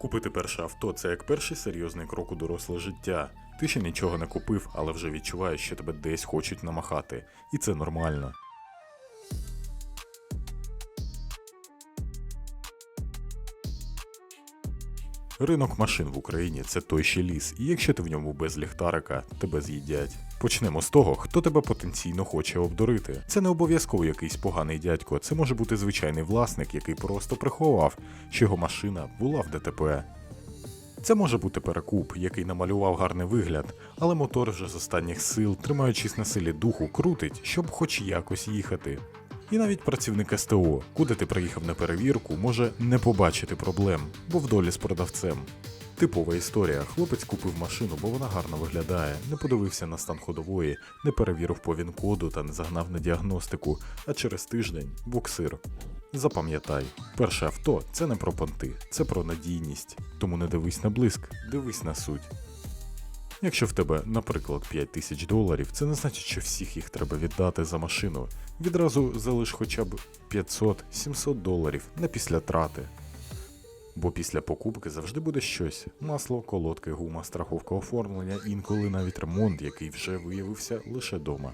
Купити перше авто це як перший серйозний крок у доросле життя. Ти ще нічого не купив, але вже відчуваєш, що тебе десь хочуть намахати. І це нормально. Ринок машин в Україні це той ще ліс, і якщо ти в ньому без ліхтарика, тебе з'їдять. Почнемо з того, хто тебе потенційно хоче обдурити. Це не обов'язково якийсь поганий дядько, це може бути звичайний власник, який просто приховав, що його машина була в ДТП. Це може бути перекуп, який намалював гарний вигляд, але мотор вже з останніх сил, тримаючись на силі духу, крутить, щоб хоч якось їхати. І навіть працівник СТО, куди ти приїхав на перевірку, може не побачити проблем, бо в долі з продавцем. Типова історія: хлопець купив машину, бо вона гарно виглядає, не подивився на стан ходової, не перевірив по він-коду та не загнав на діагностику, а через тиждень буксир. Запам'ятай, перше авто це не про понти, це про надійність. Тому не дивись на блиск, дивись на суть. Якщо в тебе, наприклад, 5 тисяч доларів, це не значить, що всіх їх треба віддати за машину. Відразу залиш хоча б 500-700 доларів на після трати. Бо після покупки завжди буде щось: масло, колодки, гума, страховка оформлення, інколи навіть ремонт, який вже виявився лише дома.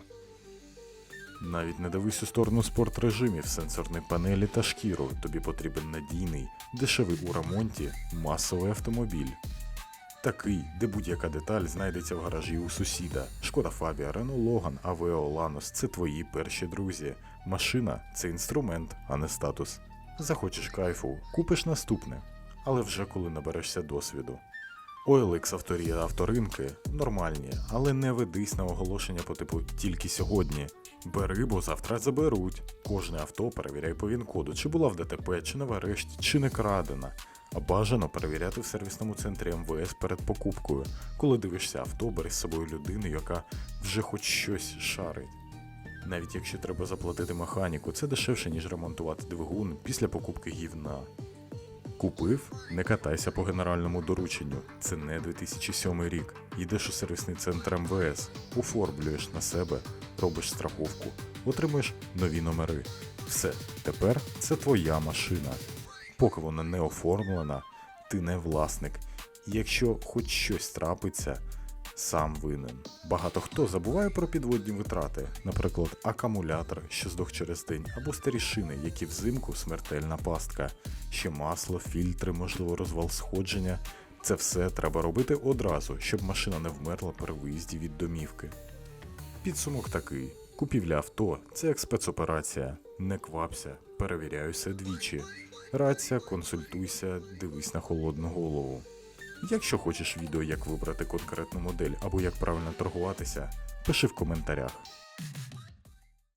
Навіть не дивись у сторону спортрежимів, сенсорної панелі та шкіру. Тобі потрібен надійний, дешевий у ремонті, масовий автомобіль. Такий, де будь-яка деталь знайдеться в гаражі у сусіда. Шкода Фабія, Renault Logan, Aveo, Lanos – це твої перші друзі. Машина це інструмент, а не статус. Захочеш кайфу, купиш наступне, але вже коли наберешся досвіду. OLX авторія авторинки нормальні, але не ведись на оголошення по типу тільки сьогодні. Бери, бо завтра заберуть. Кожне авто перевіряй по він-коду, чи була в ДТП, чи не в чи не крадена. Бажано перевіряти в сервісному центрі МВС перед покупкою. Коли дивишся авто, бери з собою людину, яка вже хоч щось шарить. Навіть якщо треба заплатити механіку, це дешевше, ніж ремонтувати двигун після покупки гівна. Купив, не катайся по генеральному дорученню. Це не 2007 рік. Йдеш у сервісний центр МВС, оформлюєш на себе, робиш страховку, отримуєш нові номери. Все, тепер це твоя машина. Поки вона не оформлена, ти не власник. І якщо хоч щось трапиться, сам винен. Багато хто забуває про підводні витрати, наприклад, акумулятор, що здох через день, або старі шини, які взимку смертельна пастка, ще масло, фільтри, можливо, розвал сходження. Це все треба робити одразу, щоб машина не вмерла при виїзді від домівки. Підсумок такий: купівля авто це як спецоперація. Не квапся, перевіряй усе двічі. Рація, консультуйся, дивись на холодну голову. Якщо хочеш відео, як вибрати конкретну модель або як правильно торгуватися, пиши в коментарях.